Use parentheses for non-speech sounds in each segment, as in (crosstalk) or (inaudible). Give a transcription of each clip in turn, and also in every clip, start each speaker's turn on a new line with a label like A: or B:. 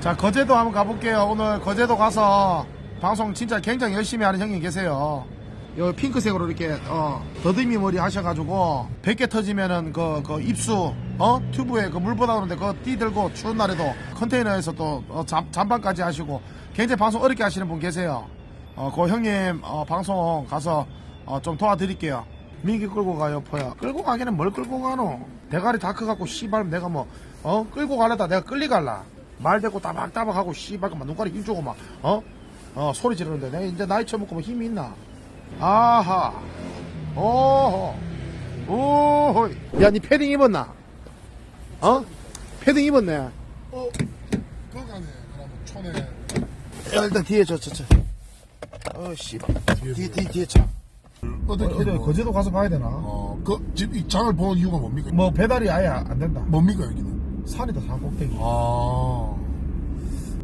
A: 자, 거제도 한번 가볼게요. 오늘 거제도 가서 방송 진짜 굉장히 열심히 하는 형님 계세요. 여기 핑크색으로 이렇게, 어, 더듬이 머리 하셔가지고, 100개 터지면은 그, 그 입수, 어? 튜브에 그물 받아오는데 그거 띠 들고 추운 날에도 컨테이너에서 또 어, 잠, 잠방까지 하시고, 굉장히 방송 어렵게 하시는 분 계세요. 어, 그 형님, 어, 방송 가서, 어, 좀 도와드릴게요. 민기 끌고 가요, 포야. 끌고 가기는 뭘 끌고 가노? 대가리 다 커갖고, 씨발, 내가 뭐, 어? 끌고 가려다 내가 끌리 갈라. 말 대고 따박따박하고, 씨발, 막 눈가리 힘 주고 막, 어? 어, 소리 지르는데, 내가 이제 나이 처먹고 뭐 힘이 있나? 아하. 오호. 오호. 야, 니 패딩 입었나? 어? 패딩 입었네. 야,
B: 어, 거기 안에 그러면 촌에
A: 일단 뒤에 저, 저, 저. 어, 씨발. 뒤에, 뒤에, 뒤에 차.
B: 어떻게
A: 어디,
B: 뭐,
A: 거제도 가서 봐야 되나?
B: 어, 그, 집, 이 장을 보는 이유가 뭡니까?
A: 뭐, 배달이 아예 안 된다.
B: 뭡니까, 여기는?
A: 산이다, 산 꼭대기.
B: 아,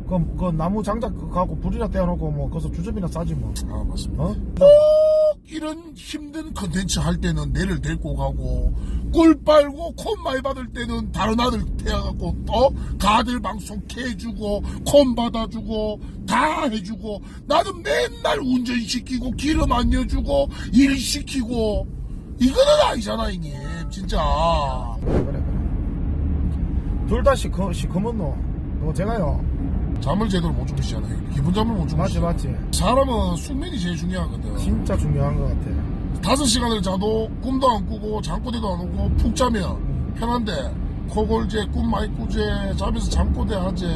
A: 그, 그 나무 장작 갖고 불이나 떼어놓고 뭐 거기서 주접이나 싸지 뭐.
B: 아, 맞습니다.
A: 어?
B: 꼭 이런 힘든 컨텐츠 할 때는 내를 데리고 가고, 꿀 빨고 콘 많이 받을 때는 다른 아들 태워갖고, 또 가들 방송 캐주고, 콘 받아주고, 다 해주고, 나는 맨날 운전시키고, 기름 안 넣어주고, 일 시키고, 이거는 아니잖아, 형님. 진짜.
A: 그래, 그래. 둘다 시커, 시커먼노. 너 제가요.
B: 잠을 제대로 못 주무시잖아요. 기분 잠을 못
A: 맞지,
B: 주무시잖아요.
A: 맞지.
B: 사람은 숙면이 제일 중요하거든.
A: 진짜 중요한 것 같아.
B: 다섯 시간을 자도 꿈도 안 꾸고 잠꼬대도 안 오고 푹 자면 편한데 코골제, 꿈 많이 꾸제, 잠에서 잠꼬대 하제.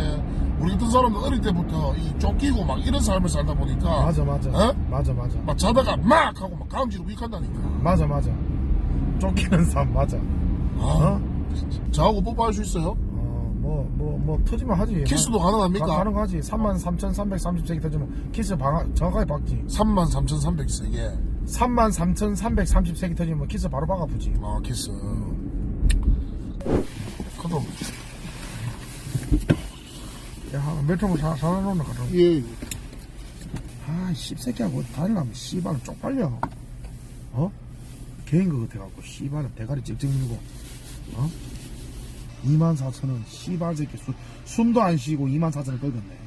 B: 우리 같은 사람은 어릴 때부터 이 쫓기고 막 이런 삶을 살다 보니까
A: 맞아, 맞아.
B: 어?
A: 맞아, 맞아.
B: 막 자다가 막 하고 막 가음지로 위익한다니까.
A: 맞아, 맞아. 쫓기는 삶, 맞아.
B: 아,
A: 어?
B: 저하고 뽀뽀할 수 있어요?
A: 어, 뭐, 뭐, 뭐, 터지면 하지.
B: 키스도 가능합니까?
A: 가, 가능하지. 33,330세기 터지면 키스 방, 정확하게 박지.
B: 33,300세계
A: 33,330세기 터지면 키스 바로 박 아프지.
B: 아 키스. 그럼
A: 야, 몇 통을 사, 사다 놓나, 그럼.
B: 예.
A: 아, 씹새끼하고 다니려면 씨발은 쪽팔려. 어? 개인 거 같아갖고, 씨발은 대가리 찍찍 밀고, 어? 2만 4천원, 씨발 새끼, 수, 숨도 안 쉬고 2만 4천원 긁었네.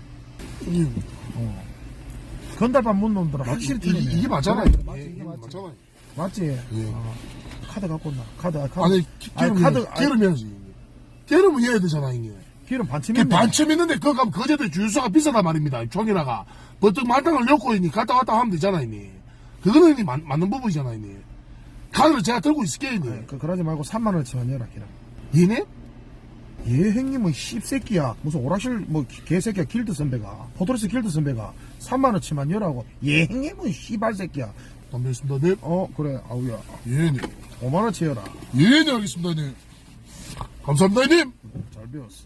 B: 형님
A: 어. 건달밥 못 놈들은 확실히
B: 이게,
A: 틀리네.
B: 이게 맞잖아요.
A: 맞지,
B: 예,
A: 이게
B: 이게
A: 맞지.
B: 맞잖아요.
A: 맞지?
B: 예.
A: 어. 카드 갖고 온나? 카드, 아, 카드.
B: 아니, 기-
A: 아니,
B: 기름
A: 카드. 아니,
B: 기름 해야지. 기름은 해야 되잖아, 이게.
A: 기름 반쯤
B: 그
A: 있네.
B: 반쯤 있는데, 그거 가면 거제도 주유소가 비싸단 말입니다. 종이라가. 버뜩 만땅을 넣고, 이니 갔다 왔다 하면 되잖아, 이니. 그거는 이니 맞, 맞는 부분이잖아, 이니. 카드를 제가 들고 있을게요, 이니.
A: 그, 그러지 말고 3만원치만 내라, 기름.
B: 얘네?
A: 예, 형님은 씹새끼야. 무슨 오락실, 뭐, 개새끼야, 길드 선배가. 포토리스 길드 선배가 3만원치만 열하고. 예, 형님은 씨발새끼야.
B: 담배했습니다, 네.
A: 어, 그래, 아우야.
B: 얘네.
A: 5만원치 열라.
B: 얘네, 알겠습니다, 네. 감사합니다, 님.
A: 잘 배웠어.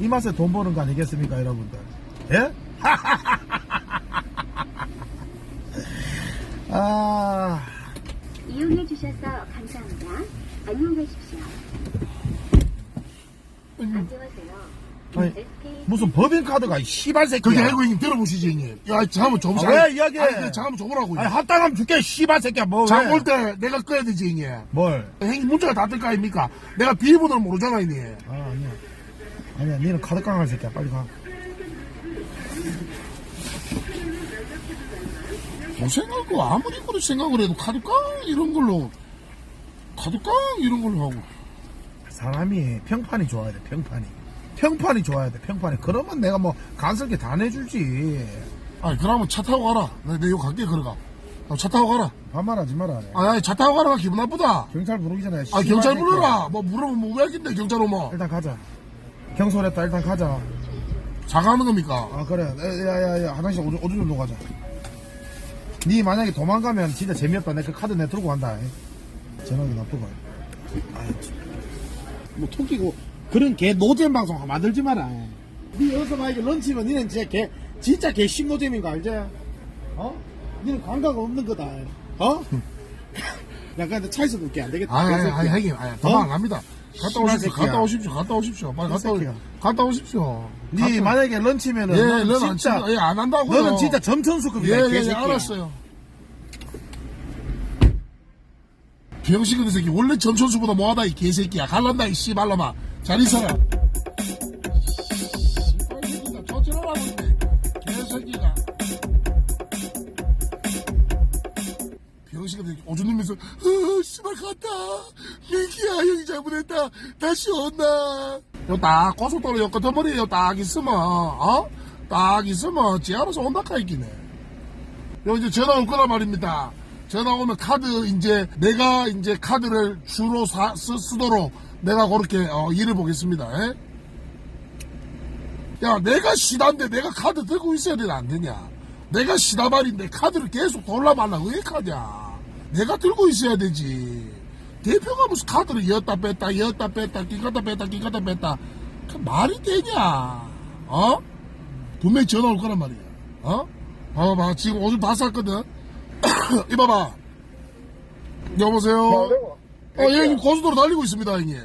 A: 이 맛에 돈 버는 거 아니겠습니까, 여러분들? 예? (laughs) 아,
C: 이용해 주셔서 감사합니다. 안녕히 가십시오. 안녕하세요.
A: 아니,
C: SK
A: 무슨 법인 카드가, 이 씨발 새끼야.
B: 그게 알고 형님 들어보시지, 형님. 야, 잠깐만 줘보세요.
A: 아, 왜 이야기해?
B: 아니, 그 잠깐만 줘보라고.
A: 아니, 합당하면 줄게, 씨발 새끼야, 뭐. 왜?
B: 장볼 때 내가 꺼야 되지, 형님.
A: 뭘?
B: 형님 문자가 다뜰거 아닙니까? 내가 비밀번호를 모르잖아, 형님.
A: 아, 아니야. 아니야, 니는 카드 깡할 새끼야. 빨리 가.
B: 뭐 생각하고 아무리 그렇게 생각을 해도 카드 깡 이런 걸로 카드 깡 이런 걸로 하고
A: 사람이 평판이 좋아야 돼, 평판이. 평판이 좋아야 돼, 평판이. 그러면 내가 뭐, 간섭게 다 내주지.
B: 아니 그러면 차 타고 가라 내가 내가 갈게 그러가 아, 차 타고 가라
A: 반말하지 마라.
B: 아니, 아니 차 타고 가라 기분 나쁘다
A: 경찰 부르기 전에.
B: 아 경찰. 불러라 뭐 물어보면 뭐왜 할긴데 경찰 오면
A: 일단 가자. 경솔했다, 일단 가자.
B: 사과하는 겁니까
A: 아, 그래. 야야야, 화장실 오줌, 오줌 좀 가자. 니 만약에 도망가면 진짜 재미없다. 내 그 카드 내 들고 간다. 전화기 놔두고. 아이, 참. 뭐 토끼고 그런 개 노잼 방송 만들지 마라. 니 여기서 만약에 런치면 니는 진짜 개 진짜 개 신노잼인 거 알지? 어? 니는 감각 없는 거다. 어? 야, 근데 차에서 볼게 안 되겠다.
B: 아니
A: 개새끼야.
B: 아니 형님 아니 도망 안 갑니다 갔다
A: 씨발
B: 오십시오
A: 새끼야.
B: 갔다 오십시오 갔다 오십시오 빨리 갔다, 오,
A: 새끼야.
B: 갔다 오십시오
A: 니
B: 갔다-
A: 만약에 런치면은
B: 예,
A: 너는
B: 런안
A: 진짜.
B: 예, 안 한다고요.
A: 너는 진짜 점천수급이다.
B: 예,
A: 이
B: 예, 예. 알았어요 병신 같은 새끼 원래 전천수보다 뭐하다 이 개새끼야. 갈란다 이 씨발놈아. 잘 있어라. 씨발새끼가 저질하라고 있네 개새끼가 병신 같은 새끼 오줌 누면서 어 씨발 갔다. 민기야 형이 잘못했다. 다시 온나 요딱 고속도로 요 끝머리에 요딱 있으면 어? 딱 있으면 지 알아서 온다 카이기네. 요 이제 전화 올 거란 말입니다. 전화 오면 카드 이제 내가 이제 카드를 주로 사- 쓰, 쓰도록 내가 그렇게 어, 일을 보겠습니다. 예? 야 내가 시다인데 내가 카드 들고 있어야 되나 안 되냐? 내가 시다발인데 카드를 계속 돌라 말라 왜 카냐? 내가 들고 있어야 되지. 대표가 무슨 카드를 이었다 뺐다 이었다 뺐다 끼갔다 뺐다 끼갔다 뺐다 그 말이 되냐? 어? 분명히 전화 올 거란 말이야. 어? 봐봐봐. 지금 오줌 다 쌌거든. (coughs) 이봐봐. 여보세요? 어, 예, 형님 고속도로 달리고 있습니다, 형님.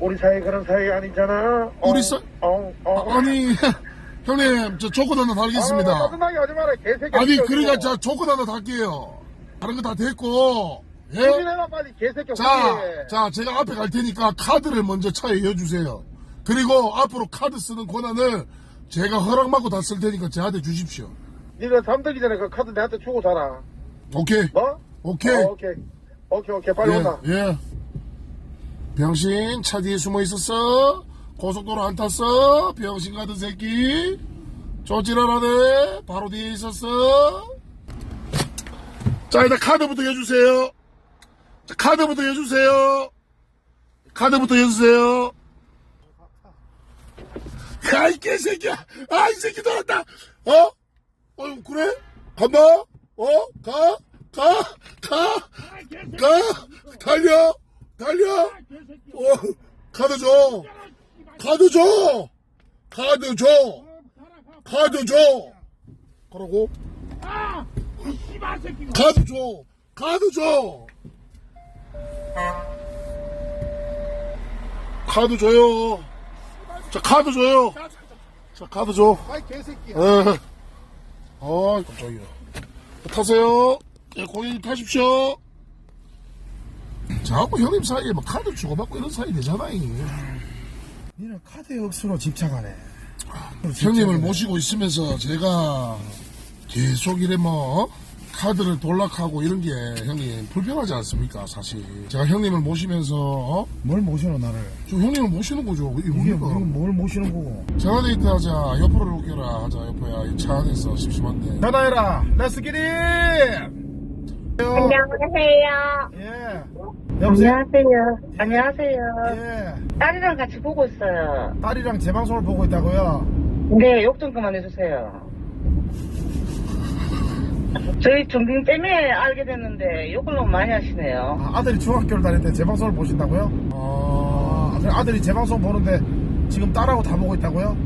D: 우리 사이 그런 사이 아니잖아.
B: 우리
D: 어,
B: 사-
D: 어, 어.
B: 아, 니 (laughs) 형님, 저 조건 하나 달겠습니다.
D: 아, 짜증나게 하지 마라, 개새끼.
B: 아니, 그러니까 저 조건 하나 달게요. 다른 거 다 됐고, 예?
D: 해봐, 빨리, 개새끼.
B: 자. 자, 제가 앞에 갈 테니까 카드를 먼저 차에 이어주세요. 그리고 앞으로 카드 쓰는 권한을 제가 허락받고 다 쓸 테니까 저한테 주십시오.
D: 네가 잠들기 전에 그 카드 내한테 주고 자라.
B: 오케이?
D: 뭐?
B: 오케이?
D: 어, 오케이. 오케이, 오케이. 빨리
B: 예,
D: 온다.
B: 예. 병신 차 뒤에 숨어 있었어. 고속도로 안 탔어. 병신 같은 새끼. 조지랄하네. 바로 뒤에 있었어. 자, 일단 카드부터 해주세요. 자, 카드부터 해주세요. 카드부터 해주세요. 야, 이 개새끼야. 아, 이 새끼 들었다. 어? 어, 그래? 간다? 어? 가? 가? 가? 가? 달려? 달려? 어, 카드 줘. 카드 줘. 카드 줘. 카드 줘. 그러고. 카드 줘. 카드 줘. 카드 줘요. 자, 카드 줘요. 자, 카드 줘.
A: 아이 개새끼야.
B: 에. 아, 깜짝이야. 타세요. 예, 고객님 타십시오. 자꾸 형님 사이에 막 카드 주고받고 이런 사이 되잖아, 이.
A: 니는 카드 억수로 집착하네.
B: 형님을 모시고 있으면서 제가 계속 이래 뭐, 카드를 돌락하고 이런 게 형님 불편하지 않습니까, 사실. 제가 형님을 모시면서, 어?
A: 뭘 모시노 나를?
B: 좀 형님을 모시는 거죠. 이게
A: 이게
B: 뭡니까?
A: 뭐- 뭘 모시는 거고?
B: 전화데이트 하자. 옆으로 올게라. 하자, 옆으야. 이 차 안에서 심심한데.
A: 전화해라. 렛츠 기릿.
E: 안녕하세요.
A: 예. 여보세요.
E: 안녕하세요. 안녕하세요.
A: 예.
E: 딸이랑 같이 보고 있어요.
A: 딸이랑 제 방송을 보고 있다고요.
E: 네, 욕 좀 그만해주세요. 저희 종빈 때문에 알게 됐는데 욕을 너무 많이 하시네요.
A: 아, 아들이 중학교를 다닐 때 제 방송을 보신다고요? 아, 그럼 아들이 제 방송 보는데 지금 딸하고 다 보고 있다고요?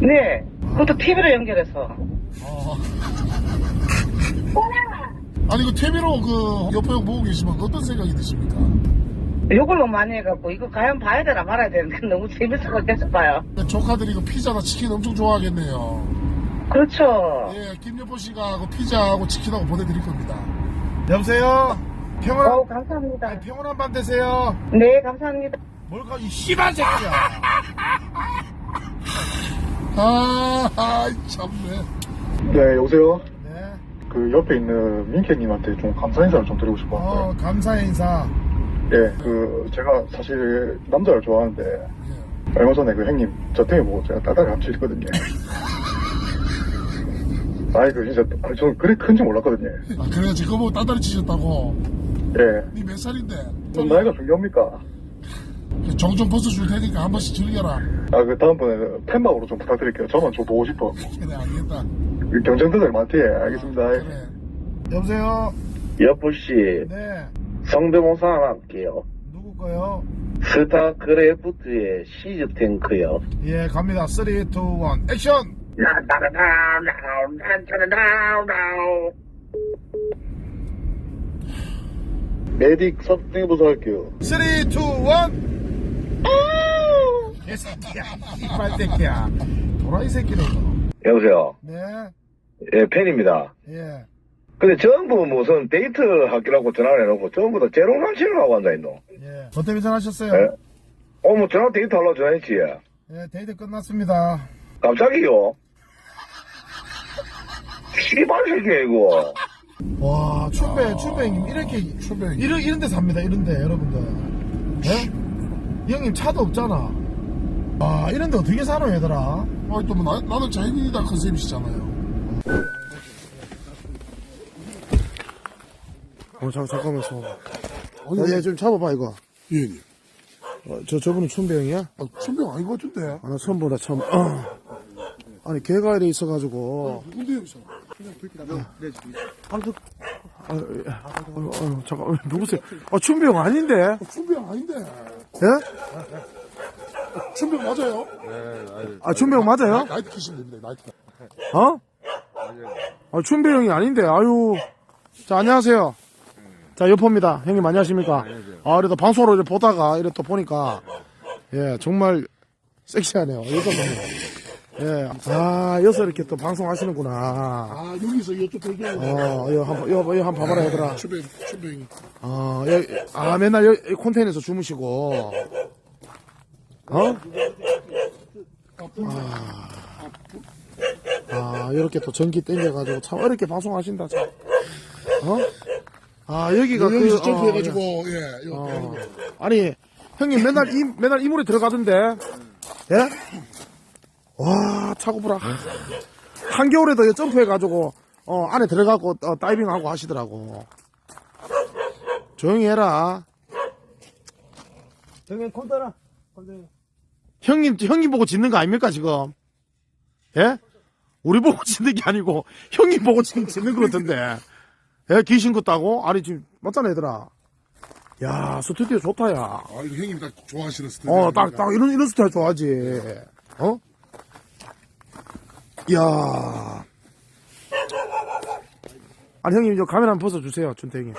E: 네, 그것도 TV로 연결해서.
A: 어. (laughs)
B: 아니, 그 TV로 그 옆에 형 보고 계시면 어떤 생각이 드십니까?
E: 욕을 너무 많이 해갖고 이거 과연 봐야 되나 말아야 되는데 (laughs) 너무 재밌어서 계속 봐요.
B: 조카들이 그 피자나 치킨 엄청 좋아하겠네요.
E: 그렇죠.
B: 예, 김여보 씨가 그 피자하고 치킨하고 보내드릴 겁니다.
A: 여보세요? 평온한,
E: 어우, 감사합니다.
A: 아니, 평온한 밤 되세요.
E: 네, 감사합니다.
A: 뭘까, 이 씨발 새끼야.
B: 아, 아, 참네.
D: 네, 여보세요?
A: 네.
D: 그 옆에 있는 민캐님한테 좀 감사 인사를 좀 드리고 싶었는데.
A: 어, 감사의 인사.
D: 예, 그, 제가 사실 남자를 좋아하는데,
B: 예.
D: 얼마 전에 그 형님 저 때문에 보고 제가 딸딸이 합치거든요. (laughs) 아이, 그 진짜, 아, 저는 그래 큰지 몰랐거든요.
B: 아, 그래가지고 그거 보고 따다리 치셨다고.
D: 예.
B: 니 몇 살인데?
D: 좀 나이가 중요합니까?
B: 종종 벗어줄 테니까 한 번씩 즐겨라.
D: 아, 그 다음번에 팬막으로 좀 부탁드릴게요. 저만 좀 보고 싶어. (laughs)
B: 그래, 알겠다.
D: 그 경쟁자들 많대. 알겠습니다.
B: 그래.
A: 여보세요?
F: 여보 씨,
A: 네.
F: 성대모사 하나 할게요.
A: 누구 거요?
F: 스타크래프트의 시즈 탱크요.
A: 예, 갑니다. 3, 2, 1, 액션!
D: 메딕 선생님부터 할게요.
A: 3, 2, 1! 개새끼야. 이빨 새끼야. 도라이 새끼네.
F: 여보세요.
A: 네.
F: 예, 팬입니다.
A: 예.
F: 근데 전부 무슨 데이트 하기라고 전화를 해놓고 전부 다 재롱난치를 하고 앉아있노.
A: 예. 뭐 때문에 전화하셨어요?
F: 예? 어, 뭐 전화 데이트 하려고 전화했지.
A: 예, 데이트 끝났습니다.
F: 갑자기요? 씨발 새끼야, 이거.
A: 와, 춘배, 춘배 형님, 이렇게,
B: 춘배 형님.
A: 이런, 이런 데 삽니다, 이런 데, 여러분들. 예? 이 형님 차도 없잖아. 아, 이런 데 어떻게 사노, 얘들아?
B: 아니 또 뭐, 나, 나는 자연인이다 컨셉이시잖아요
A: 어, 잠, 잠깐만, 서.
B: 아니,
A: 야, 얘좀 잡아봐, 이거.
B: 예, 예.
A: 어, 저, 저분은 춘배 형이야?
B: 아, 천병 아닌 것 같은데
A: 아, 나 처음 보다, 처음. 어. 아니, 개가 이래 있어가지고.
B: 누군데 여기서
A: 아, 예. 어, 어, 잠깐, 어, 누구세요? 아, 형 아닌데?
B: 천병 아닌데
A: 예?
B: 천병 맞아요?
A: 아, 형 맞아요?
B: 나이트 키시면 됩니다 나이트
A: 어? 아, 춘배 형이 아닌데, 아유. 자, 안녕하세요. 자, 여포입니다. 형님, 안녕하십니까? 아, 그래도 방송으로 이제 보다가, 이래 또 보니까, 예, 정말 섹시하네요. 여자분이요. 예. 아, 여기서 이렇게 또 방송하시는구나.
B: 아 여기서 이쪽 돌고
A: 어, 이거 한, 번- 이거, 이거 한번 봐봐라, 얘들아.
B: 천병 천병이
A: 어, 여, 아, 맨날 여, 이 콘테이너에서 주무시고. 어? 아, 아, 이렇게 또 전기 땡겨가지고 참 어렵게 방송하신다, 참. 어? 아, 여기가
B: 여기서
A: 그,
B: 점프해가지고
A: 어,
B: 예 이거
A: 어,
B: 배는 거.
A: 아니, 형님 맨날 이, 맨날 이물에 들어가던데. 예? 와, 차고부라. 한겨울에도 이 점프해가지고, 어, 안에 들어가고, 어, 다이빙하고 하시더라고. 조용히 해라.
G: 형님 콘 따라.
A: 형님, 형님 보고 짓는 거 아닙니까, 지금? 예? 우리 보고 짓는 게 아니고, 형님 보고 지금 짓는 거 같은데. 예, 귀신 같다고? 아니, 지금, 맞잖아, 얘들아. 야, 스튜디오 좋다, 야.
B: 아 이거 형님 딱 좋아하시는 스타일
A: 어, 딱, 딱, 이런, 이런 스타일 좋아하지. 어? 이야. 아니, 형님, 저 카메라 한번 벗어 주세요, 준태 형님.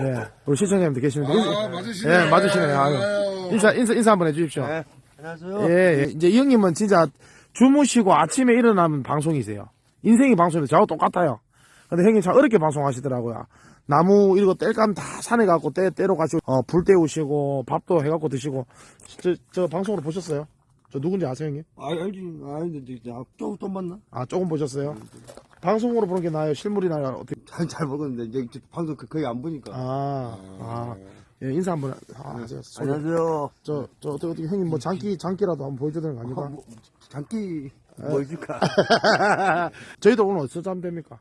A: 예, 우리 시청자님들 계시는데.
B: 아 맞으시네
A: 예, 맞으시네. 아유.
B: 아유.
A: 인사, 인사, 인사 한번 해주십시오.
G: 네. 안녕하세요.
A: 예, 예. 이제 이 형님은 진짜 주무시고 아침에 일어나면 방송이세요. 인생이 방송인데 저하고 똑같아요. 근데 형님 참 어렵게 방송하시더라고요. 나무 이런 거 뗄감 다 산에 갖고 떼, 떼러 가시고, 어, 불 때우시고, 밥도 해갖고 드시고. 저, 저 방송으로 보셨어요? 저 누군지 아세요, 형님?
G: 아, 알지. 아는데, 아, 조금 또 만나?
A: 아, 조금 보셨어요? 방송으로 보는 게 나아요? 실물이 나아요? 어떻게?
G: 잘, 잘 먹었는데, 이제 저 방송 그- 거의 안 보니까.
A: 아, 아. 예, 인사 한번 아, 하세요. 소개.
G: 안녕하세요.
A: 저, 저, 어떻게, 어떻게, 형님 뭐 장기, 장기라도 한번 보여줘야 되는 거 아닙니까?
G: 아, 뭐, 장기, 뭐 해줄까? (laughs)
A: 저희도 오늘 어디서 자면 됩니까?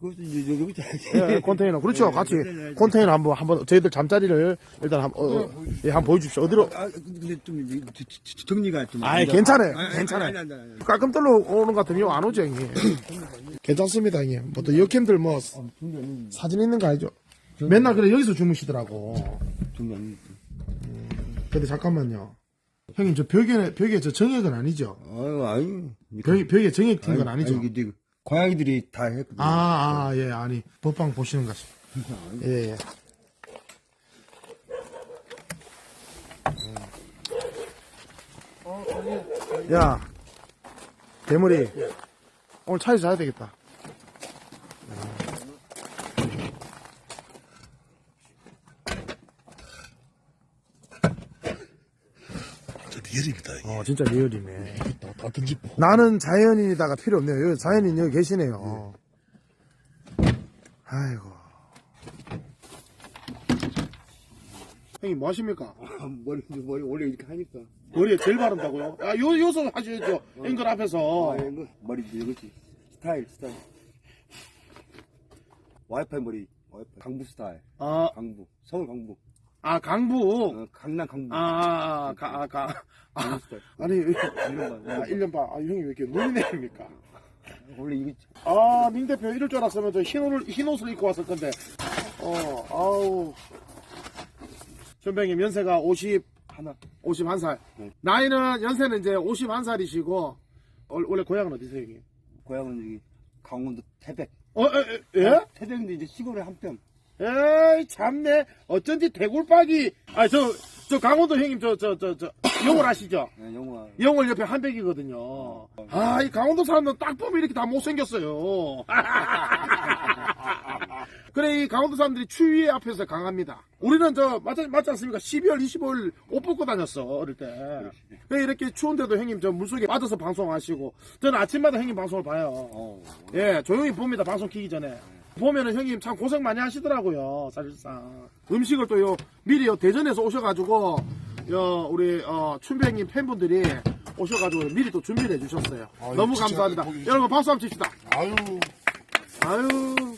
G: 그것도 이제 여기
A: 예, 예, 컨테이너. 그렇죠. 같이 컨테이너 한번, 한번, 저희들 잠자리를 일단 한, 어, 어, 예, 한번 보여주십시오. 어디로?
G: 아, 근데 좀, 이제 정리가 좀. 돼.
A: 괜찮아요.
G: 아니, 아니,
A: 괜찮아요.
G: 아니, 아니, 아니, 아니.
A: 깔끔 떨러 오는 것 같으면 요안 오죠, 형님. (coughs) 괜찮습니다, 형님. 뭐또 여캠들 뭐, 사진 있는 거 아니죠? 맨날 그래, 여기서 주무시더라고.
G: 정리.
A: 근데 잠깐만요. 형님, 저 벽에, 벽에 저 정액은 아니죠?
G: 아유, 아유.
A: 벽에, 벽에 정액 튄건 아니죠?
G: 아니, 이게 고양이들이 다 했거든.
A: 아, 아, 예, 아니, 법방 보시는 것이. (laughs) 예, 예. 야, 대머리. 오늘 차에서 자야 되겠다.
B: 저 리얼입니다 이게.
A: 어, 진짜 리얼이네.
B: 다, 다 던지고
A: 나는 자연인이다가 필요 없네요. 여기 자연인 여기 계시네요. 아이고. 형님, 뭐 하십니까? (laughs)
G: 머리, 머리, 원래 이렇게 하니까.
A: 머리에 젤 바른다고요? 아, 요, 요소 하셔야죠. 앵글 앞에서.
G: 아, 이거 머리 이거지. 스타일, 스타일. 와이파이 머리, 와이파이. 강부 스타일.
A: 아,
G: 강부. 서울 강부.
A: 아, 강부.
G: 어, 강남 강부.
A: 아, 아, 가, 아, 가. 아,
G: 스타일.
A: 아니, 왜 이렇게,
G: 이런 거.
A: 아, 1년 반. 아, 형이 왜 이렇게 눈이 내립니까?
G: 원래 이거
A: 아, 민 대표 이럴 줄 알았으면 저 흰 옷을, 흰 옷을 입고 왔을 건데. 어, 아우. 선배님, 연세가 50,
G: 하나.
A: 51살. 나이는, 연세는 이제 51살이시고, 원래 고향은 어디세요, 형님?
G: 고향은 여기 강원도 태백.
A: 어, 에, 에, 예?
G: 태백인데 이제 시골에 한 편.
A: 에이, 참네. 어쩐지 대굴박이. 아, 저, 저 강원도 형님, 저, 저, 저, 저, (coughs) 영월 아시죠?
G: 네, 영화.
A: 영월 옆에 한백이거든요. 아, 이 강원도 사람들은 딱 보면 이렇게 다 못생겼어요. (laughs) 그래, 이 강원도 사람들이 추위 앞에서 강합니다. 우리는 저, 맞지, 맞지 않습니까? 12월 25일 옷 벗고 다녔어, 어릴 때. 그래, 이렇게 추운데도 형님 저 물속에 빠져서 방송하시고, 저는 아침마다 형님 방송을 봐요.
G: 어.
A: 예, 조용히 봅니다. 방송 키기 전에. 보면은 형님 참 고생 많이 하시더라고요. 사실상. 음식을 또 요, 미리 요 대전에서 오셔가지고, 요, 우리, 어, 춘배 형님 팬분들이 오셔가지고 미리 또 준비를 해주셨어요.
B: 아유,
A: 너무
B: 진짜
A: 감사합니다.
B: 보기
A: 여러분 박수 한번 칩시다.
B: 아유
A: 아유.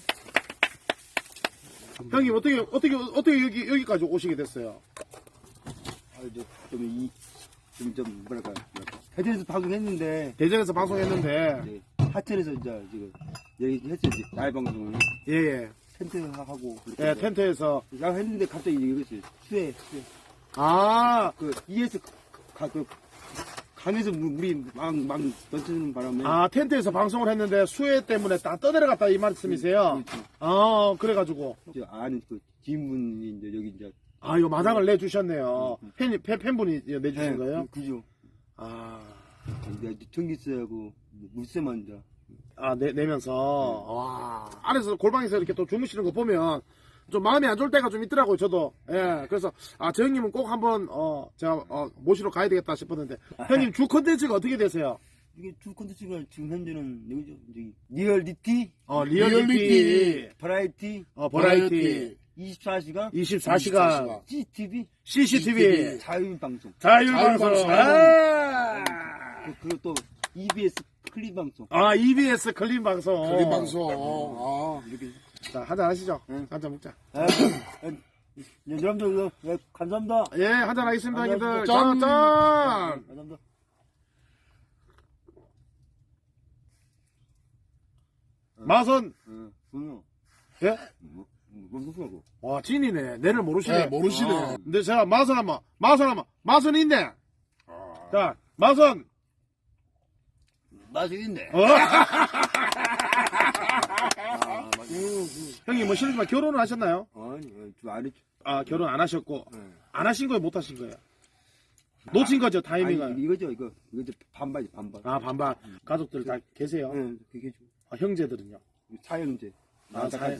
A: 형님 어떻게, 어떻게, 어떻게 여기, 여기까지 오시게 됐어요?
G: 아, 이제 좀 이, 좀, 좀, 뭐랄까. 대전에서 방송했는데,
A: 대전에서 방송했는데,
G: 이제 하천에서 이제 지금 여기 했어요. 이제 날 방송을
A: 예, 예.
G: 텐트 하고.
A: 예, 텐트에서.
G: 야 했는데 갑자기 이것이 수해, 수해.
A: 아,
G: 그 ES 가, 그 강에서 물- 물이 막, 막 넘치는 바람에.
A: 아, 텐트에서 방송을 했는데 수해 때문에 다 떠내려갔다 이 말씀이세요?
G: 그렇죠.
A: 아, 그래가지고.
G: 저 아는 그 지인분이 이제 여기 이제.
A: 아, 이거 마당을 내주셨네요. 팬, 팬, 팬분이 내주신 거예요?
G: 그,
A: 아,
G: 이제 전기세하고 물세만 이제.
A: 아, 내, 내면서. 와. 안에서 골방에서 이렇게 또 주무시는 거 보면 좀 마음이 안 좋을 때가 좀 있더라고요, 저도. 예, 그래서, 아, 저 형님은 꼭 한번, 어, 제가, 어, 모시러 가야 되겠다 싶었는데. 형님 주 컨텐츠가 어떻게 되세요?
G: 이게 주 콘텐츠가 지금 현재는. 저기 리얼리티,
A: 어,
B: 리얼리티.
A: 리얼리티,
G: 버라이티,
A: 어, 버라이티,
G: 24시간,
A: 24시간,
G: CCTV,
A: CCTV,
G: 자유방송.
A: 자율방송,
B: 자율방송.
A: 아,
G: 그- 그리고 또 EBS 클립 방송.
A: 아, EBS 클린 방송.
B: 클립 방송 아
G: 이렇게.
A: 자, 한잔 하시죠.
G: 응.
A: 한잔 먹자.
G: 아, 아, 여러분들 예, 감사합니다.
A: 예, 한잔 하겠습니다, 형님들.
B: 짠.
A: 짠, 짠.
G: 감사합니다.
A: 마선.
G: 어, 그럼요.
A: 예?
G: 뭐, 무슨 소리고?
A: 와, 진이네. 내를 모르시네.
B: 네, 모르시네.
A: 어. 근데 제가 마선 한번, 마선 한번, 마선 있네. 자, 마선.
G: 맛이 있네.
A: 어? (laughs) 형님, 뭐, 실례지만 결혼을 하셨나요?
G: 아니, 어, 좀안 했죠.
A: 아, 결혼 안 하셨고.
G: 네.
A: 안 하신 거예요, 못 하신 거예요? 놓친 거죠,
G: 아니,
A: 타이밍을.
G: 이거죠, 이거. 이거죠, 반반이 반반.
A: 아, 반반. 가족들 다 계세요?
G: 네, 그게 좀
A: 아, 형제들은요?
G: 사형제.
A: 아, 사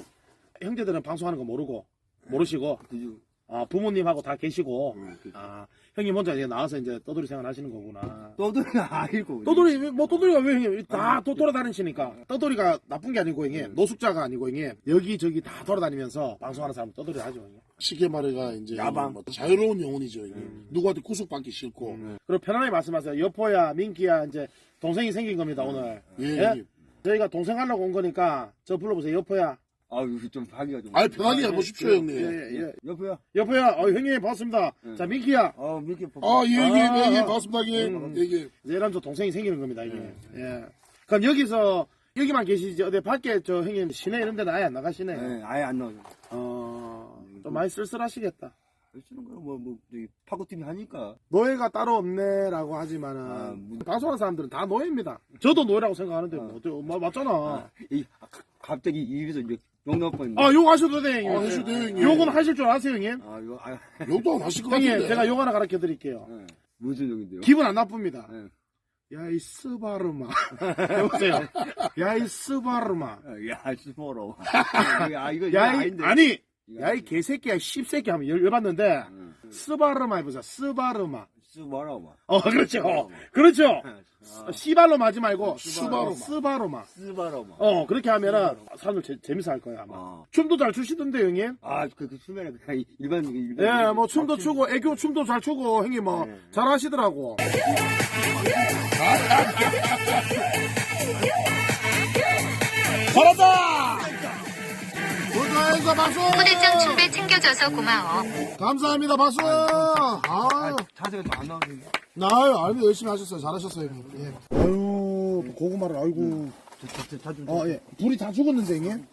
A: 형제들은 방송하는 거 모르고, 모르시고,
G: 그죠.
A: 아, 부모님하고 다 계시고,
G: 응, 그죠.
A: 아, 형님 혼자 이제 나와서 이제 떠돌이 생활 하시는 거구나.
G: 떠들이가 (laughs) 아니고.
A: 떠돌이, 뭐 떠돌이가 왜 형님, 다 또 돌아다니시니까. 떠돌이가 나쁜 게 아니고, 형님. 노숙자가 아니고, 형님. 여기저기 다 돌아다니면서 방송하는 사람 떠돌이 하죠, 형님.
B: 쉽게 말해가 이제
A: 야방.
B: 뭐 자유로운 영혼이죠 이게 누구한테 구속받기 싫고
A: 그리고 편안하게 말씀하세요. 여포야, 민기야, 이제 동생이 생긴 겁니다, 오늘.
B: 예,
A: 예?
B: 형님.
A: 저희가 동생 하려고 온 거니까, 저 불러보세요. 여포야.
G: 아, 이거 좀 하기가 좀.
B: 아이 편하게 해보십시오 형님
A: 예, 예, 예.
G: 여보야.
A: 어, 형님, 반갑습니다. 자, 민기야.
G: 아, 밀게
B: 아 예, 예,
A: 아,
B: 예, 예,
A: 아.
B: 반갑습니다 예,
A: 음.
B: 예, 예.
A: 이제 이러면 저 동생이 생기는 겁니다, 이게. 예. 그럼 여기서, 여기만 계시지, 어디 밖에 저 형님 시내 이런 데는 아예 안 나가시네.
G: 네, 아예 안 나와요.
A: 어, 좀 많이 쓸쓸하시겠다.
G: 쓰는 거는 뭐, 뭐, 저기, 파고팀이 하니까.
A: 노예가 따로 없네라고 하지만은,
G: 아, 뭐-
A: 방송하는 사람들은 다 노예입니다. 저도 노예라고 생각하는데, 뭐, 어때, 뭐, 맞잖아.
G: 아, 이, 아, 가- 갑자기 입에서 이제 뻔했네.
A: 아, 욕 하셔도 돼, 형님.
B: 아, 하셔도 돼요, 형님.
A: 욕은 하실 줄 아세요, 형님?
G: 아, 이거, 아,
B: 욕도 안 하실 것
A: 형님,
B: 같은데
A: 제가 욕 하나 가르쳐 드릴게요.
G: 네. 무슨 욕인데요?
A: 기분 안 나쁩니다.
G: 네.
A: 야, 이 스바르마. (laughs) 여보세요. 야, 이 스바르마.
G: 야, 스모로. 아, (laughs) 이거, 이거
A: 야, 이,
G: 아닌데.
A: 아니, 야, 이 개새끼야, 씹새끼 하면 열, 열받는데,
G: 응.
A: 스바르마 해보자, 스바르마.
G: 스모로.
A: 어, 그렇죠. 그렇죠.
G: 아,
A: 시발로마 하지 말고,
B: 스바로마.
A: 스바로마.
G: 스바로.
A: 어, 그렇게 하면은, 사람들 재, 재밌어 할 거야, 아마.
G: 아,
A: 춤도 잘 추시던데, 형님?
G: 아, 그, 그, 수면에 그냥 일반, 일반.
A: 예, 뭐, 춤도 추고, 애교 춤도 잘 추고, 형님 뭐,
G: 네.
A: 잘 하시더라고. (laughs)
B: 잘한다 골가에서 박수
H: 후대장 춘배 챙겨줘서 고마워.
B: 감사합니다 박수 아
G: 아, 자세가 또안 나오네.
B: 나요 알고 열심히 하셨어요 잘하셨어요 형님 예.
A: 아유, 고구마를, 아이고.
G: 자주.
A: 어, 예. 둘이 다 죽었는데, 형님?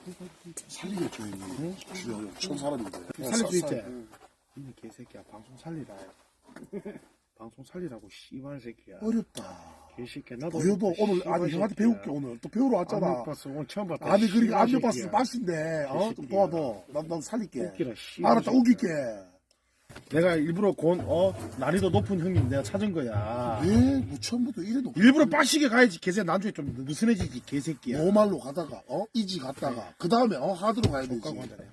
B: 살리겠죠 형님 주여 천 사람인데
A: 살릴 수 있지? 근데 개새끼야, 방송 살리라. 방송 살리라고, 씨발 새끼야.
B: 어렵다
A: 개새끼야, 나도.
B: 보여도 오늘
A: 씨발
B: 아니 형한테
A: 새끼야.
B: 배울게 오늘 또 배우러
A: 안
B: 왔잖아
A: 봤어, 오늘 처음 봤다.
B: 아니 그러니까 안
A: 씨발
B: 봤어
A: 새끼야.
B: 봤는데 어
A: 새끼야.
B: 도와도 난, 난 살릴게
A: 웃기라, 씨발
B: 알았다
A: 새끼야.
B: 우길게
A: 내가 일부러 곤, 어, 난이도 높은 형님 내가 찾은 거야.
B: 왜? 뭐 처음부터 이래 놓고.
A: 일부러 빡시게 가야지, 개새 나중에 좀 느슨해지지, 개새끼야.
B: 노말로 가다가, 어? 이지 갔다가, 그 다음에, 어? 하드로 가야 되지.
A: 가고 한다네.